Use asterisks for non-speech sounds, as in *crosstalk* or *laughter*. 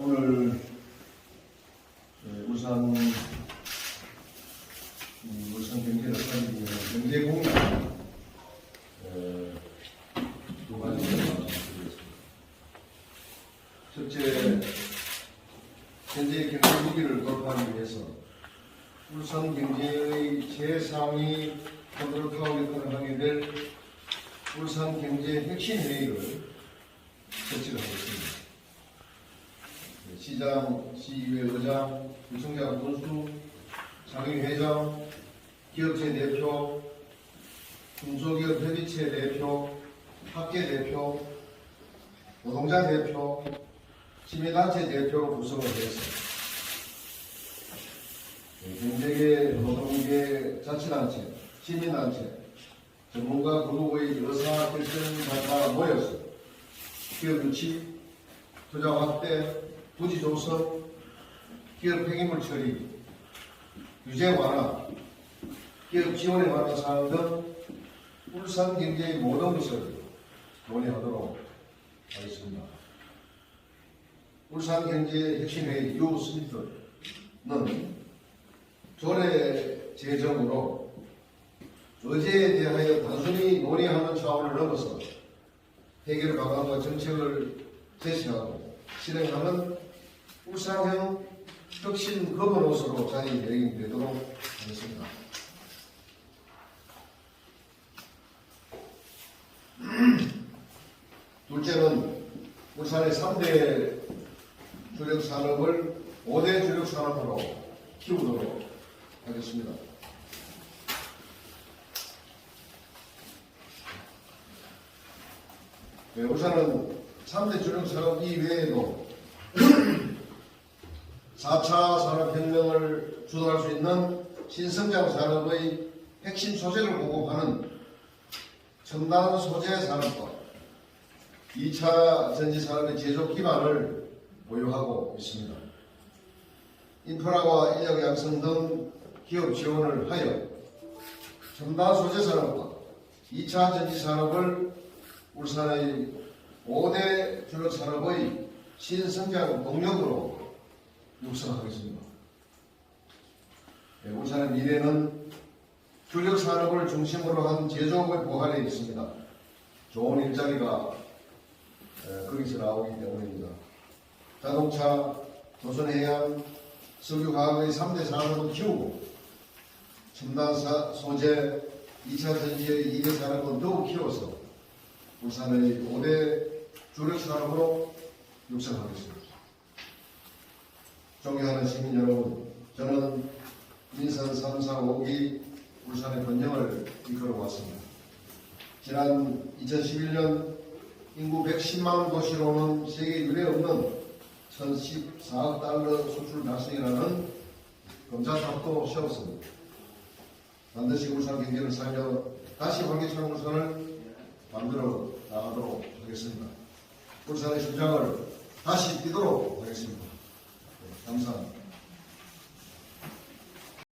오늘 네, 울산 음, 울산 경제를 살리기 위한 경제 공약 어, 두 가지 말씀드리겠습니다. 첫째, 현재 경제 위기를 돌파하기 위해서 울산 경제의 최상위 컨트롤 타워 역할을 하게 될 울산 경제 핵심 회의를 개최를 하겠습니다. 네, 시장, 시의회 의장, 유성장 군수, 상임회장, 기업체 대표, 중소기업 협의체 대표, 학계 대표, 노동자 대표, 시민단체 대표로 구성을 해서 네, 경제계, 노동계, 자치단체, 시민단체, 전문가 그룹의 의사 결정자가 모여서 기업 유치, 투자 확대, 부지 조성, 기업 폐기물 처리, 규제 완화, 기업 지원에 관한 사항 등 울산 경제의 모든 것을 논의하도록 하겠습니다. 울산 경제 혁신회의 유 스미트는 조례 제정으로 어제에 대하여 단순히 논의하는 차원을 넘어서 해결 방안과 정책을 제시하고 실행하는 울산형 혁신 거버노스로 자리 매김되도록 하겠습니다. *clears throat* 둘째는 울산의 3대 주력 산업을 5대 주력 산업으로 키우도록 하겠습니다. 네, 울산은 3대 주력 산업 이외에도 4차 산업혁명을 주도할 수 있는 신성장 산업의 핵심 소재를 공급하는 첨단 소재 산업과 2차 전지 산업의 제조 기반을 보유하고 있습니다. 인프라와 인력 양성 등 기업 지원을 하여 첨단 소재 산업과 2차 전지 산업을 울산의 5대 주력 산업의 신성장 동력으로 육성하겠습니다. 네, 울산의 미래는 주력 산업을 중심으로 한 제조업의 보관에 있습니다. 좋은 일자리가 에, 거기서 나오기 때문입니다. 자동차, 조선해양, 석유화학의 3대 산업을 키우고 첨단 사- 소재, 2차 전지의 2대 산업은 더욱 키워서 울산의 5대 주력 산업으로 육성하겠습니다. 존경하는 시민 여러분, 저는 민선 3, 4, 5기 울산의 번영을 이끌어 왔습니다. 지난 2011년 인구 110만 도시로는 세계 유례 없는 1014억 달러 수출 달성이라는 검사탑도 세웠습니다. 반드시 울산 경제를 살려 다시 활기찬 울산을 만들어 나가도록 하겠습니다. 울산의 심장을 다시 뛰도록 하겠습니다. 네, 감사합니다.